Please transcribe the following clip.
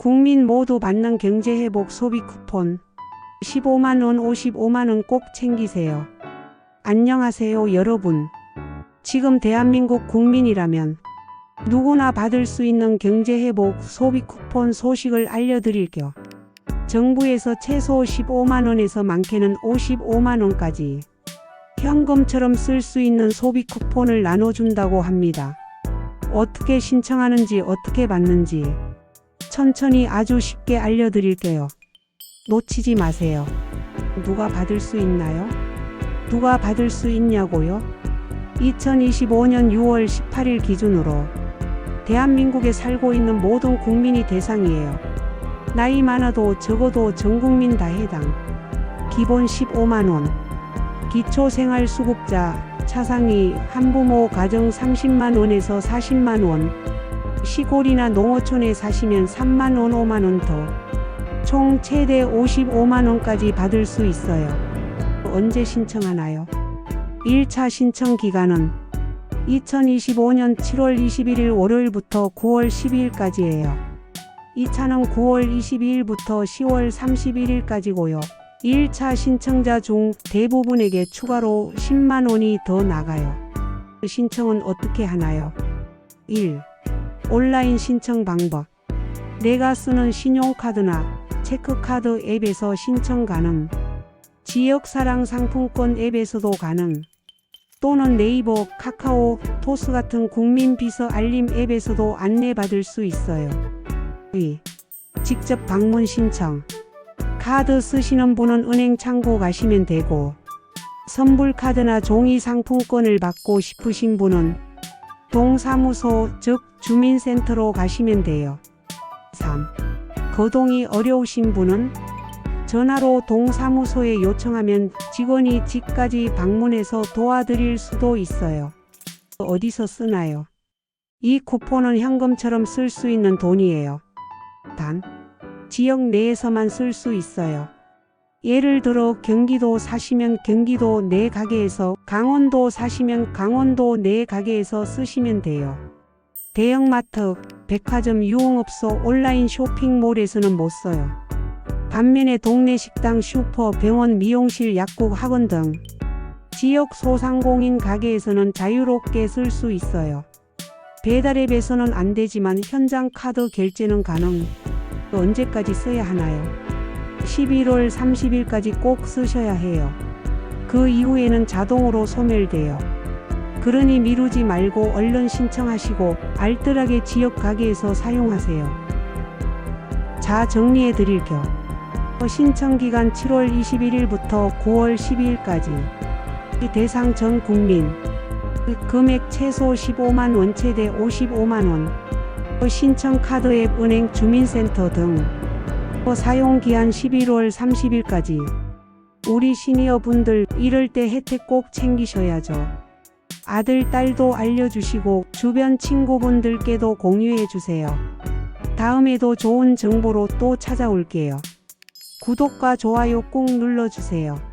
국민 모두 받는 경제회복 소비 쿠폰 15만원 55만원 꼭 챙기세요. 안녕하세요 여러분. 지금 대한민국 국민이라면 누구나 받을 수 있는 경제회복 소비 쿠폰 소식을 알려드릴게요. 정부에서 최소 15만원에서 많게는 55만원까지 현금처럼 쓸 수 있는 소비 쿠폰을 나눠준다고 합니다. 어떻게 신청하는지 어떻게 받는지 천천히 아주 쉽게 알려드릴게요. 놓치지 마세요. 누가 받을 수 있나요? 누가 받을 수 있냐고요? 2025년 6월 18일 기준으로 대한민국에 살고 있는 모든 국민이 대상이에요. 나이 많아도 적어도 전 국민 다 해당. 기본 15만원. 기초생활수급자, 차상위, 한부모 가정 30만 원에서 40만 원. 시골이나 농어촌에 사시면 3만 원, 5만 원 더. 총 최대 55만 원까지 받을 수 있어요. 언제 신청하나요? 1차 신청 기간은 2025년 7월 21일 월요일부터 9월 12일까지예요. 2차는 9월 22일부터 10월 31일까지고요. 1차 신청자 중 대부분에게 추가로 10만 원이 더 나가요. 신청은 어떻게 하나요? 1. 온라인 신청 방법. 내가 쓰는 신용카드나 체크카드 앱에서 신청 가능. 지역사랑 상품권 앱에서도 가능. 또는 네이버, 카카오, 토스 같은 국민 비서 알림 앱에서도 안내받을 수 있어요. 2. 직접 방문 신청. 카드 쓰시는 분은 은행 창구 가시면 되고, 선불 카드나 종이 상품권을 받고 싶으신 분은 동사무소, 즉 주민센터로 가시면 돼요. 3. 거동이 어려우신 분은 전화로 동사무소에 요청하면 직원이 집까지 방문해서 도와드릴 수도 있어요. 어디서 쓰나요? 이 쿠폰은 현금처럼 쓸 수 있는 돈이에요. 단, 지역 내에서만 쓸 수 있어요. 예를 들어 경기도 사시면 경기도 내 가게에서 강원도 사시면 강원도 내 가게에서 쓰시면 돼요. 대형마트, 백화점, 유흥업소, 온라인 쇼핑몰에서는 못 써요. 반면에 동네 식당, 슈퍼, 병원, 미용실, 약국, 학원 등 지역 소상공인 가게에서는 자유롭게 쓸 수 있어요. 배달앱에서는 안 되지만 현장 카드 결제는 가능. 언제까지 써야 하나요? 11월 30일까지 꼭 쓰셔야 해요. 그 이후에는 자동으로 소멸돼요. 그러니 미루지 말고 얼른 신청하시고 알뜰하게 지역 가게에서 사용하세요. 자, 정리해 드릴게요. 신청 기간 7월 21일부터 9월 12일까지. 대상 전 국민. 금액 최소 15만 원, 최대 55만 원. 신청 카드 앱 은행 주민센터 등. 사용 기한 11월 30일까지. 우리 시니어 분들 이럴 때 혜택 꼭 챙기셔야죠. 아들, 딸도 알려주시고 주변 친구분들께도 공유해 주세요. 다음에도 좋은 정보로 또 찾아올게요. 구독과 좋아요 꾹 눌러주세요.